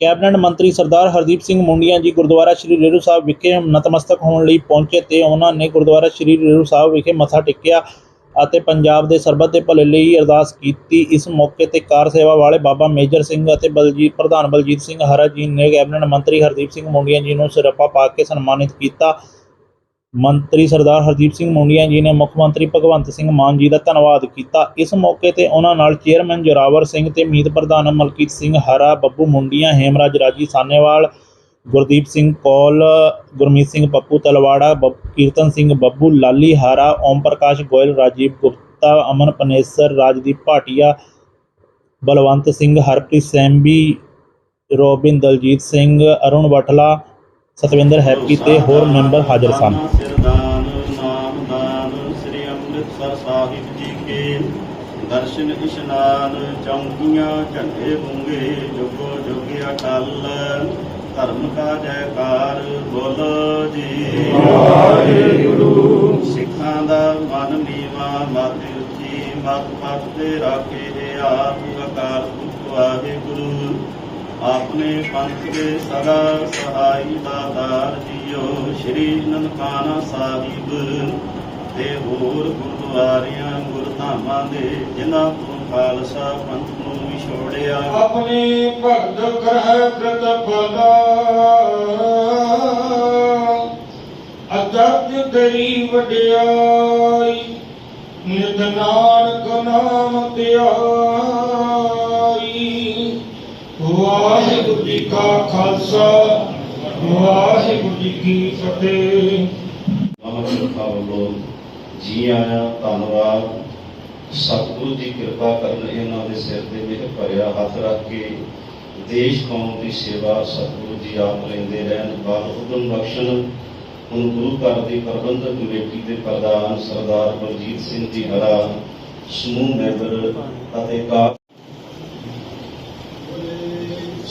Cabinet ਮੰਤਰੀ ਸਰਦਾਰ ਹਰਦੀਪ ਸਿੰਘ ਮੁੰਡੀਆਂ ਜੀ ਗੁਰਦੁਆਰਾ ਸ੍ਰੀ ਰੇਰੂ ਸਾਹਿਬ ਵਿਖੇ ਨਤਮਸਤਕ ਹੋਣ ਲਈ ਪਹੁੰਚੇ ਤੇ ਉਹਨਾਂ ਨੇ ਗੁਰਦੁਆਰਾ ਸ੍ਰੀ ਰੇਰੂ ਸਾਹਿਬ ਵਿਖੇ ਮੱਥਾ ਟੇਕਿਆ ਅਤੇ ਪੰਜਾਬ ਦੇ ਸਰਬੱਤ ਦੇ ਭਲੇ ਲਈ ਅਰਦਾਸ ਕੀਤੀ। ਇਸ ਮੌਕੇ ਤੇ ਕਾਰ ਸੇਵਾ ਵਾਲੇ ਬਾਬਾ ਮੇਜਰ ਸਿੰਘ ਅਤੇ ਬਲਜੀਤ ਪ੍ਰਧਾਨ ਬਲਜੀਤ ਸਿੰਘ ਹਰਾ ਜੀ ਨੇ ਕੈਬਨਿਟ ਮੰਤਰੀ ਹਰਦੀਪ ਸਿੰਘ ਮੁੰਡੀਆਂ ਜੀ ਨੂੰ ਸਿਰਪਾ ਪਾ ਕੇ ਸਨਮਾਨਿਤ ਕੀਤਾ। ਮੰਤਰੀ ਸਰਦਾਰ ਹਰਦੀਪ ਸਿੰਘ ਮੁੰਡੀਆਂ ਜੀ ਨੇ ਮੁੱਖ ਮੰਤਰੀ ਭਗਵੰਤ ਸਿੰਘ ਮਾਨ ਜੀ ਦਾ ਧੰਨਵਾਦ ਕੀਤਾ। ਇਸ ਮੌਕੇ ਤੇ ਉਹਨਾਂ ਨਾਲ ਚੇਅਰਮੈਨ ਜੋਰਾਵਰ ਸਿੰਘ ਤੇ ਮੀਤ ਪ੍ਰਧਾਨ ਮਲਕੀਤ ਸਿੰਘ ਹਰਾ, ਬੱਬੂ ਮੁੰਡੀਆਂ, ਹੇਮਰਾਜ ਰਾਜੀ ਸਾਨੇਵਾਲ, ਗੁਰਦੀਪ ਸਿੰਘ ਕੌਲ, ਗੁਰਮੀਤ ਸਿੰਘ ਪੱਪੂ ਤਲਵਾੜਾ, ਬੱਬ- ਕੀਰਤਨ ਸਿੰਘ ਬੱਬੂ, ਲਾਲੀ ਹਾਰਾ, ਓਮ ਪ੍ਰਕਾਸ਼ ਗੋਇਲ, ਰਾਜੀਵ ਗੁਪਤਾ, ਅਮਨ ਪਨੇਸਰ, ਰਾਜਦੀਪ ਭਾਟੀਆ, ਬਲਵੰਤ ਸਿੰਘ, ਹਰਪ੍ਰੀਤ ਸੈਂਬੀ ਰੋਬਿਨ ਦਲਜੀਤ ਸਿੰਘ, ਅਰੁਣ ਵਟਲਾ ਸਤਵਿੰਦਰ ਹੈਪੀ ਤੇ ਹੋਰ ਮੈਂਬਰ ਹਾਜ਼ਰ ਸਨ। ਸਿਰਦਾਨ ਨਾਮਦਾਨ ਸ੍ਰੀ ਅੰਮ੍ਰਿਤਸਰ ਸਾਹਿਬ ਜੀ ਕੇ। ਦਰਸ਼ਨ ਇਸ਼ਨਾਨ ਚੌਂਕੀਆਂ ਝੰਡੇ ਬੁੰਗੇ ਜੁਗੋ ਜੁਗੇ ਅਟਲ। ਧਰਮ ਕਾ ਜੈਕਾਰ ਬੋਲੋ ਜੀ। ਵਾਹਿਗੁਰੂ। ਸਿੱਖਾਂ ਦਾ ਮਨ ਨੀਵਾ ਮਤ ਉੱਚੀ ਮਤ ਪਤ ਤੇ ਰਾਖੇ ਆਪ ਅਕਾਲ ਵਾਹਿਗੁਰੂ। ਆਪਣੇ ਪੰਥ ਦੇ ਸਦਾ ਸਹਾਈ ਦਾਤਾਰ ਜੀਓ। ਸ਼੍ਰੀ ਨਨਕਾਣਾ ਸਾਹਿਬ ਤੇ ਹੋਰ ਗੁਰਦੁਆਰਿਆਂ, ਗੁਰਧਾਮਾਂ ਦੇ, ਜਿਨ੍ਹਾਂ ਤੋਂ ਖਾਲਸਾ ਪੰਥ ਨੂੰ ਵਿਛੋੜਿਆ ਆਪਣੇ ਭਗਤ ਗ੍ਰਹਿ ਪ੍ਰਤਪਦਾ ਅਜਬ ਤੇਰੀ ਵਡਿਆਈ, ਨਿਤ ਨਾਨਕ ਨਾਮ ਧਿਆਈ। ਜੀ ਕਾ ਖਾਲਸਾ, ਵਾਹਿਗੁਰੂ ਜੀ ਕੀ ਫਤਿਹ। ਮਹਾਂਪੁਰਖਾਂ ਵੱਲੋਂ ਜੀ ਆਇਆਂ ਧੰਨਵਾਦ। ਸਤਿਗੁਰੂ ਦੀ ਕਿਰਪਾ ਕਰਨ ਇਹਨਾਂ ਦੇ ਸਿਰ ਤੇ ਮਿਹਰ ਭਰਿਆ ਹੱਥ ਰੱਖ ਕੇ ਦੇਸ਼ ਕੌਮ ਦੀ ਸੇਵਾ ਸਤਿਗੁਰੂ ਜੀ ਆਪ ਲੈਂਦੇ ਰਹਿਣ। ਬਲ ਉਦਮ ਬਖਸ਼ਣ, ਹੁਣ ਗੁਰੂ ਘਰ ਦੀ ਪ੍ਰਬੰਧਕ ਕਮੇਟੀ ਦੇ ਪ੍ਰਧਾਨ ਸਰਦਾਰ ਬਲਜੀਤ ਸਿੰਘ ਜੀ ਹਰਾ, ਸਮੂਹ ਮੈਂਬਰ ਅਤੇ ਕਾ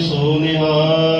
ਸੋ ਨਿਹਾਲ।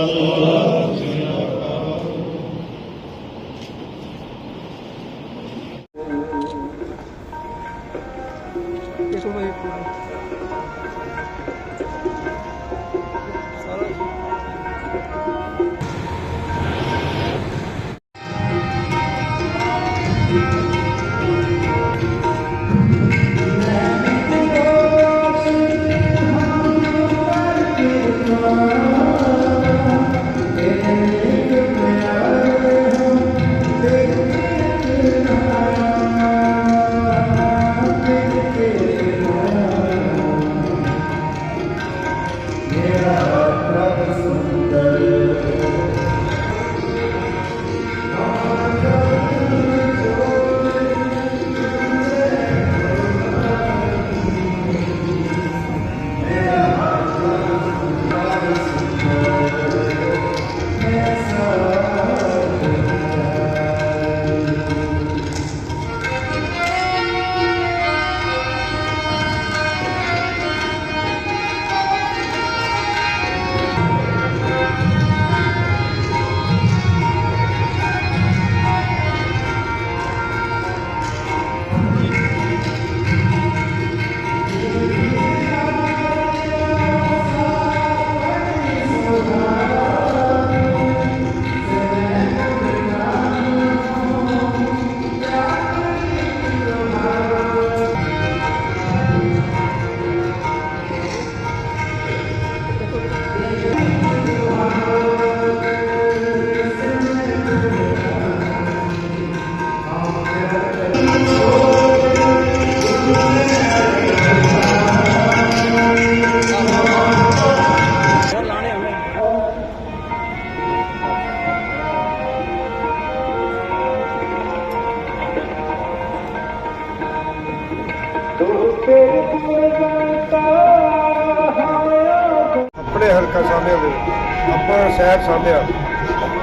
ਸਾਹਮਣੇ ਦੇ ਆਪਣਾ ਸ਼ਹਿਰ ਸਾਹਮਣੇ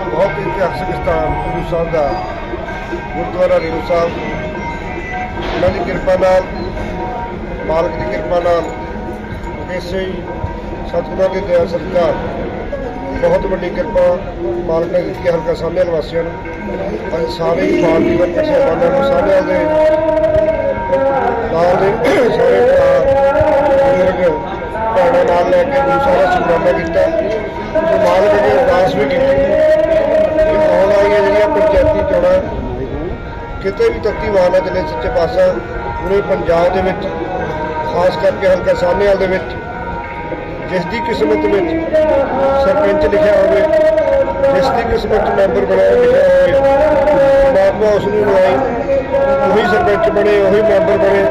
ਬਹੁਤ ਇਤਿਹਾਸਕ ਸਥਾਨ, ਗੁਰੂ ਸਾਹਿਬ ਦਾ। ਗੁਰਦੁਆਰਾ ਗੁਰੂ ਸਾਹਿਬ। ਉਹਨਾਂ ਦੀ ਕਿਰਪਾ ਨਾਲ, ਮਾਲਕ ਦੀ ਕਿਰਪਾ ਨਾਲ, ਇਸੇ ਹੀ ਸਤਿਗੁਰਾਂ ਦੀ ਦਇਆ ਸਦਕਾ ਬਹੁਤ ਵੱਡੀ ਕਿਰਪਾ ਮਾਲਕ ਨੇ ਦਿੱਤੀ ਹਲਕਾ ਸਾਹਮਣੇ ਨਿਵਾਸੀਆਂ ਨੂੰ। ਅੱਜ ਸਾਰੇ ਹੀ ਪਾਰਟੀ ਵਰਕਰ ਸਾਹਿਬਾਨਾਂ ਨੂੰ ਸਾਰਿਆਂ ਦੇ ਨਾਲ ਦੇ ਸਾਰੇ ਨਾਲ ਲੈ ਕੇ ਗੁਰੂ ਸਾਹਿਬ ਦਾ ਸ਼ੁਕਰਾਨਾ ਕੀਤਾ। ਤੇ ਮਾਲਕ ਨੇ ਅਰਦਾਸ ਵੀ ਕੀਤੀ। ਕਿ ਆਉਣ ਵਾਲੀਆਂ ਜਿਹੜੀਆਂ ਪੰਚਾਇਤੀ ਚੋਣਾਂ ਕਿਤੇ ਵੀ ਤੱਤੀ ਵਾਲਾ ਚੱਲੇ, ਸੱਚੇ ਪਾਸਾ ਪੂਰੇ ਪੰਜਾਬ ਦੇ ਵਿੱਚ, ਖਾਸ ਕਰਕੇ ਹਲਕਾ ਸਾਹਨੇਵਾਲ ਦੇ ਵਿੱਚ, ਜਿਸ ਦੀ ਕਿਸਮਤ ਵਿੱਚ ਸਰਪੰਚ ਲਿਖਿਆ ਹੋਵੇ, ਜਿਸ ਦੀ ਕਿਸਮਤ 'ਚ ਮੈਂਬਰ ਬਣਾਇਆ ਲਿਖਿਆ ਹੋਵੇ ਪਰਮਾਤਮਾ ਉਸ ਨੂੰ ਬਣਾਈ ਉਹੀ ਸਰਪੰਚ ਬਣੇ, ਉਹੀ ਮੈਂਬਰ ਬਣੇ।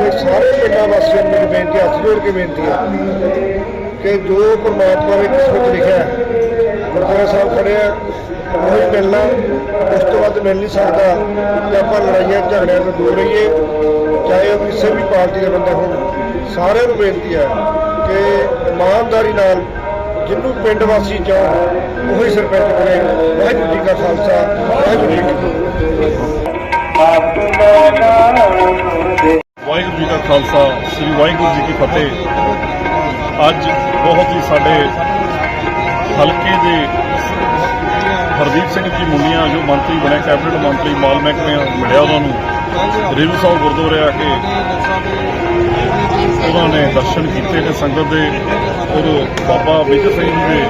ਤੇ ਸਾਰੇ ਪਿੰਡਾਂ ਵਾਸੀਆਂ ਨੂੰ ਮੇਰੀ ਬੇਨਤੀ ਹੱਥ ਜੋੜ ਕੇ ਬੇਨਤੀ ਹੈ ਕਿ ਜੋ ਪਰਮਾਤਮਾ ਨੇ ਕਿਸਮਤ 'ਚ ਲਿਖਿਆ ਗੁਰਦੁਆਰਾ ਸਾਹਿਬ ਖੜਿਆ ਉਹੀ ਮਿਲਣਾ ਉਸ ਤੋਂ ਬਾਅਦ ਮਿਲ ਨਹੀਂ ਸਕਦਾ ਕਿ ਆਪਾਂ ਲੜਾਈਆਂ, ਝਗੜਿਆਂ ਤੋਂ ਦੂਰ ਰਹੀਏ, ਚਾਹੇ ਉਹ ਕਿਸੇ ਵੀ ਪਾਰਟੀ ਦਾ ਬੰਦਾ ਹੋਣ ਸਾਰਿਆਂ ਨੂੰ ਬੇਨਤੀ ਹੈ ਕਿ ਇਮਾਨਦਾਰੀ ਨਾਲ ਜਿਹਨੂੰ ਪਿੰਡ ਵਾਸੀ ਚਾਹਣ, ਉਹੀ ਸਰਪੰਚ ਬਣੇ। ਵਾਹਿਗੁਰੂ ਜੀ ਕਾ ਖਾਲਸਾ, ਵਾਹਿਗੁਰੂ ਜੀ ਕੀ ਫਤਿਹ। ਖਾਲਸਾ ਸ੍ਰੀ ਵਾਹਿਗੁਰੂ ਜੀ ਕੀ ਫਤਿਹ। ਅੱਜ ਬਹੁਤ ਹੀ ਸਾਡੇ ਹਲਕੇ ਦੇ ਹਰਦੀਪ ਸਿੰਘ ਜੀ ਮੁੰਨੀਆਂ, ਜੋ ਮੰਤਰੀ ਬਣੇ, ਕੈਬਨਿਟ ਮੰਤਰੀ, ਮਾਲ ਮਹਿਕਮੇ ਮਿਲਿਆ ਉਹਨਾਂ ਨੂੰ। ਰੇਰੂ ਸਾਹਿਬ ਗੁਰਦੁਆਰੇ ਆ ਕੇ ਉਹਨਾਂ ਨੇ ਦਰਸ਼ਨ ਕੀਤੇ ਨੇ ਸੰਗਤ ਦੇ। ਔਰ ਬਾਬਾ ਮੇਜਰ ਸਿੰਘ ਜੀ ਦੇ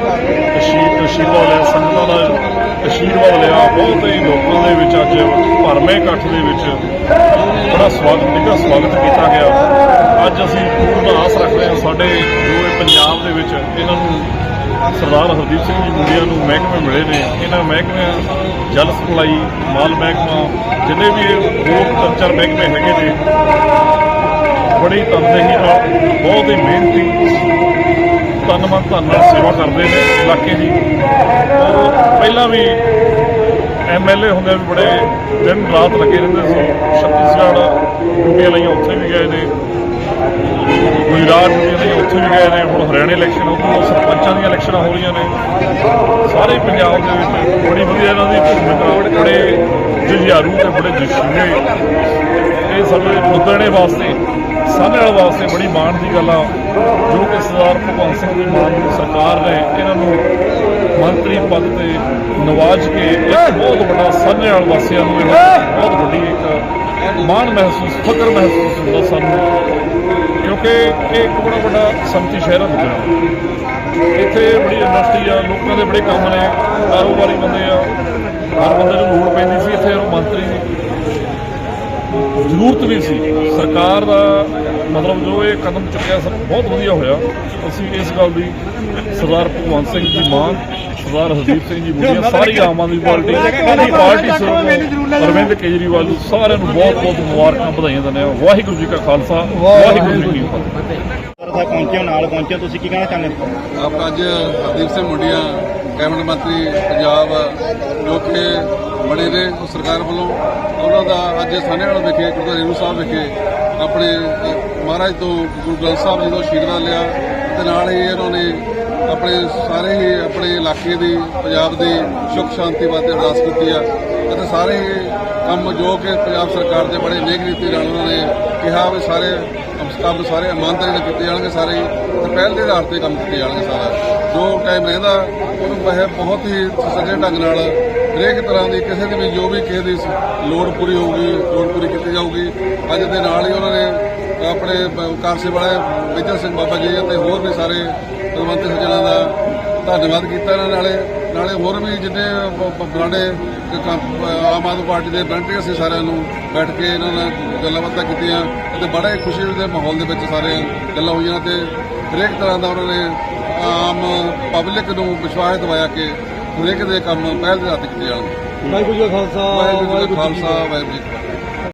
ਤਸ਼ੀਰ ਤਸ਼ੀਰਵਾ ਲਿਆ ਸੰਗਤਾਂ ਦਾ ਆਸ਼ੀਰਵਾਦ ਲਿਆ, ਬਹੁਤ ਹੀ ਲੋਕਾਂ ਦੇ ਵਿੱਚ ਅੱਜ ਭਰਵੇਂ ਇਕੱਠ ਦੇ ਵਿੱਚ ਬੜਾ ਸਵਾਗਤ, ਨਿੱਘਾ ਸਵਾਗਤ ਕੀਤਾ ਗਿਆ। ਅੱਜ ਅਸੀਂ ਪੂਰਨ ਆਸ ਰੱਖਦੇ ਹਾਂ ਸਾਡੇ ਜੋ ਇਹ ਪੰਜਾਬ ਦੇ ਵਿੱਚ ਇਹਨਾਂ ਨੂੰ ਸਰਦਾਰ ਹਰਦੀਪ ਸਿੰਘ ਜੀ ਮੁੰਡਿਆਂ ਨੂੰ ਮਹਿਕਮੇ ਮਿਲੇ ਨੇ। ਇਹਨਾਂ ਮਹਿਕਮਿਆਂ, ਜਲ ਸਪਲਾਈ, ਮਾਲ ਮਹਿਕਮਾ, ਜਿੰਨੇ ਵੀ ਇਹ ਹੋਰ ਤਿੰਨ ਮਹਿਕਮੇ ਹੈਗੇ ਨੇ, ਬੜੀ ਤਨਦੇਹੀ ਨਾਲ ਤਨ ਮਨ ਸੇਵਾ ਕਰਦੇ ਨੇ ਇਲਾਕੇ ਦੀ। ਔਰ ਪਹਿਲਾਂ ਵੀ ਐਮਐਲਏ ਹੁੰਦੇ ਵੀ ਬੜੇ ਦਿਨ ਰਾਤ ਲੱਗੇ ਰਹਿੰਦੇ ਸੀ। ਛੱਤੀਸਗੜ੍ਹ ਡਿਊਟੀਆਂ ਲਈਆਂ ਉੱਥੇ ਵੀ ਗਏ ਨੇ। ਗੁਜਰਾਤ ਡਿਊਟੀਆਂ ਲਈਆਂ ਉੱਥੇ ਵੀ ਗਏ ਨੇ। ਹੁਣ ਹਰਿਆਣਾ ਇਲੈਕਸ਼ਨ ਉਦੋਂ ਸਰਪੰਚਾਂ ਦੀਆਂ ਇਲੈਕਸ਼ਨਾਂ ਹੋ ਰਹੀਆਂ ਨੇ। ਸਾਰੇ ਪੰਜਾਬ ਦੇ ਵਿੱਚ ਬੜੀ ਵਧੀਆ ਇਹਨਾਂ ਦੀ ਭੂਮਿਕਾ, ਬੜੇ ਜੁਝਾਰੂ ਤੇ ਬੜੇ ਜਸ਼ੀਲੇ ਇਹ ਸਾਡੇ ਲੁਧਿਆਣੇ ਵਾਸਤੇ ਸਾਹਨੇਵਾਲ ਵਾਸਤੇ ਬੜੀ ਮਾਣ ਦੀ ਗੱਲ ਆ। ਜੋ ਕਿ ਸਰਦਾਰ ਭਗਵੰਤ ਸਿੰਘ ਦੀ ਮਾਨ ਦੀ ਸਰਕਾਰ ਨੇ ਇਹਨਾਂ ਨੂੰ ਮੰਤਰੀ ਪਦ ਤੇ ਨਵਾਜ ਕੇ ਇੱਕ ਬਹੁਤ ਵੱਡਾ ਸਾਹਨੇਵਾਲ ਵਾਸੀਆਂ ਨੂੰ ਇਹ ਬਹੁਤ ਵੱਡੀ ਇੱਕ ਮਾਣ ਮਹਿਸੂਸ ਫਕਰ ਮਹਿਸੂਸ ਹੁੰਦਾ ਸਾਨੂੰ। ਕਿਉਂਕਿ ਇਹ ਇੱਕ ਬੜਾ ਵੱਡਾ ਸੰਮਤੀ ਸ਼ਹਿਰ ਹੈ ਇੱਥੇ ਬੜੀ ਇੰਡਸਟਰੀ ਆ, ਲੋਕਾਂ ਦੇ ਬੜੇ ਕੰਮ ਨੇ, ਕਾਰੋਬਾਰੀ ਬੰਦੇ ਆ। ਹਰ ਬੰਦੇ ਨੂੰ ਲੋੜ ਪੈਂਦੀ ਸੀ ਇੱਥੇ ਮੰਤਰੀ ਜ਼ਰੂਰਤ ਵੀ ਸੀ। ਸਰਕਾਰ ਦਾ ਮਤਲਬ ਜੋ ਇਹ ਕਦਮ ਚੁੱਕਿਆ ਸਭ ਬਹੁਤ ਵਧੀਆ ਹੋਇਆ। ਅਸੀਂ ਇਸ ਗੱਲ ਦੀ ਸਰਦਾਰ ਭਗਵੰਤ ਸਿੰਘ ਜੀ ਮਾਨ ਸਰਦਾਰ ਹਰਦੀਪ ਸਿੰਘ ਜੀ ਮੁੰਡੀਆਂ ਸਾਰੀ ਆਮ ਆਦਮੀ ਪਾਰਟੀ ਸਾਰੀ ਪਾਰਟੀ ਸਰਵ ਅਰਵਿੰਦ ਕੇਜਰੀਵਾਲ ਨੂੰ ਸਾਰਿਆਂ ਨੂੰ ਬਹੁਤ ਬਹੁਤ ਮੁਬਾਰਕਾਂ ਵਧਾਈਆਂ ਦਿੰਦੇ ਹਾਂ। ਵਾਹਿਗੁਰੂ ਜੀ ਕਾ ਖਾਲਸਾ ਵਾਹਿਗੁਰੂ ਜੀ ਕੀ ਫਤਿਹ। ਸਾਹਿਬ ਪਹੁੰਚੇ ਹੋ, ਨਾਲ ਪਹੁੰਚੇ ਹੋ, ਤੁਸੀਂ ਕੀ ਕਹਿਣਾ ਚਾਹੁੰਦੇ ਹੋ? ਆਪ ਅੱਜ ਹਰਦੀਪ ਸਿੰਘ ਮੁੰਡੀਆਂ ਕੈਬਨਿਟ ਮੰਤਰੀ ਪੰਜਾਬ ਜੋ ਕਿ ਬਣੇ ਨੇ ਉਹ ਸਰਕਾਰ ਵੱਲੋਂ, ਉਹਨਾਂ ਦਾ ਅੱਜ ਸਾਨੇਵਾਲ ਵਿਖੇ, ਗੁਰਦੁਆਰਾ ਰੇਰੂ ਸਾਹਿਬ ਵਿਖੇ ਆਪਣੇ ਮਹਾਰਾਜ ਤੋਂ ਗੁਰੂ ਗ੍ਰੰਥ ਸਾਹਿਬ ਜੀ ਤੋਂ ਆਸ਼ੀਰਵਾਦ ਲਿਆ। ਤੇ ਨਾਲ ਹੀ ਉਹਨਾਂ ਨੇ ਆਪਣੇ ਸਾਰੇ ਹੀ ਆਪਣੇ ਇਲਾਕੇ ਦੀ, ਪੰਜਾਬ ਦੀ ਸੁਖ ਸ਼ਾਂਤੀ ਵਾਸਤੇ ਅਰਦਾਸ ਕੀਤੀ ਆ। ਅਤੇ ਸਾਰੇ ਹੀ ਕੰਮ ਜੋ ਕਿ ਪੰਜਾਬ ਸਰਕਾਰ ਦੇ ਬੜੇ ਨੇਕ ਨੀਤੀ ਨਾਲ ਉਹਨਾਂ ਨੇ ਕਿਹਾ ਵੀ ਸਾਰੇ ਕੰਮ ਸਾਰੇ ਇਮਾਨਦਾਰੀ ਨਾਲ ਕੀਤੇ ਜਾਣਗੇ ਸਾਰੇ ਹੀ। ਤੇ ਪਹਿਲ ਦੇ ਆਧਾਰ ਤੇ ਕੰਮ ਕੀਤੇ ਜਾਣਗੇ ਸਾਰਾ। ਜੋ ਟਾਈਮ ਰਹਿੰਦਾ ਉਹਨੂੰ ਵਹਿ ਬਹੁਤ ਹੀ ਸੱਜੇ ਢੰਗ ਨਾਲ ਹਰੇਕ ਤਰ੍ਹਾਂ ਦੀ ਕਿਸੇ ਦੀ ਵੀ ਜੋ ਵੀ ਕਿਸੇ ਦੀ ਲੋੜ ਪੂਰੀ ਹੋਊਗੀ, ਲੋੜ ਪੂਰੀ ਕੀਤੀ ਜਾਊਗੀ, ਅੱਜ ਦੇ ਨਾਲ ਹੀ ਉਹਨਾਂ ਨੇ ਆਪਣੇ ਬ- ਕਾਰਸੇ ਵਾਲੇ ਮੇਜਰ ਸਿੰਘ ਬਾਬਾ ਜੀ ਅਤੇ ਹੋਰ ਵੀ ਸਾਰੇ ਕਲਵੰਤ ਸੱਜਣਾਂ ਦਾ ਧੰਨਵਾਦ ਕੀਤਾ ਇਹਨਾਂ ਨਾਲੇ ਨਾਲੇ ਹੋਰ ਵੀ ਜਿੰਨੇ ਬ- ਆਮ ਆਦਮੀ ਪਾਰਟੀ ਦੇ ਵਲੰਟੀਅਰ ਅਸੀਂ ਸਾਰਿਆਂ ਨੂੰ ਬੈਠ ਕੇ ਇਹਨਾਂ ਨਾਲ ਗੱਲਾਂ ਬਾਤਾਂ ਕੀਤੀਆਂ ਤੇ ਬੜਾ ਹੀ ਖੁਸ਼ੀ ਦੇ ਮਾਹੌਲ ਦੇ ਵਿੱਚ ਸਾਰੇ ਗੱਲਾਂ ਹੋਈਆਂ ਤੇ ਹਰੇਕ ਤਰ੍ਹਾਂ ਦਾ ਉਹਨਾਂ ਨੇ ਆਮ ਪਬਲਿਕ ਨੂੰ ਵਿਸ਼ਵਾਸ ਦਿਵਾਇਆ ਕਿ ਹਰੇਕ ਦੇ ਕੰਮ ਪਹਿਲ ਦੇ ਹੱਥ ਕੀਤੇ ਜਾਣਗੇ ਵਾਹਿਗੁਰੂ ਜੀ ਕਾ ਖਾਲਸਾ ਵਾਹਿਗੁਰੂ ਜੀ ਕਾ ਖਾਲਸਾ ਵਾਹਿਗੁਰੂ ਜੀ ਫਤਿਹ।